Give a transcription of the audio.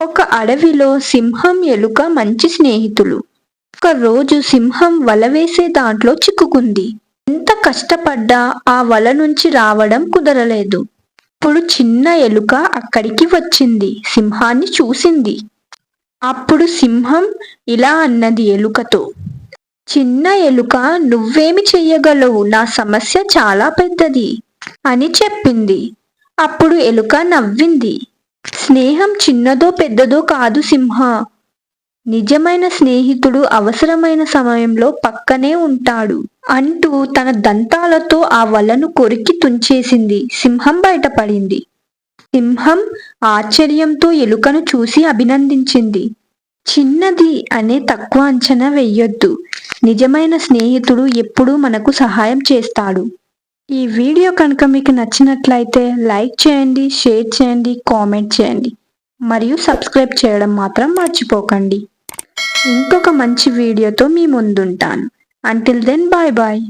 ఒక అడవిలో సింహం ఎలుక మంచి స్నేహితులు. ఒక రోజు సింహం వల వేసే దాంట్లో చిక్కుకుంది. ఎంత కష్టపడ్డా ఆ వల నుంచి రావడం కుదరలేదు. అప్పుడు చిన్న ఎలుక అక్కడికి వచ్చింది. సింహాన్ని చూసింది. అప్పుడు సింహం ఇలా అన్నది ఎలుకతో. చిన్న ఎలుక నువ్వేమి చెయ్యగలవు? నా సమస్య చాలా పెద్దది అని చెప్పింది. అప్పుడు ఎలుక నవ్వింది. స్నేహం చిన్నదో పెద్దదో కాదు సింహ. నిజమైన స్నేహితుడు అవసరమైన సమయంలో పక్కనే ఉంటాడు. అంటూ తన దంతాలతో ఆ వలను కొరికి తుంచేసింది. సింహం బయటపడింది. సింహం ఆశ్చర్యంతో ఎలుకను చూసి అభినందించింది. చిన్నది అనే తక్కువ అంచనా వెయ్యొద్దు. నిజమైన స్నేహితుడు ఎప్పుడూ మనకు సహాయం చేస్తాడు. ఈ వీడియో కనుక మీకు నచ్చినట్లయితే లైక్ చేయండి షేర్ చేయండి కామెంట్ చేయండి. మరియు సబ్స్క్రైబ్ చేయడం మాత్రం మర్చిపోకండి. ఇంకొక మంచి వీడియోతో మీ ముందుంటాను. Until then bye bye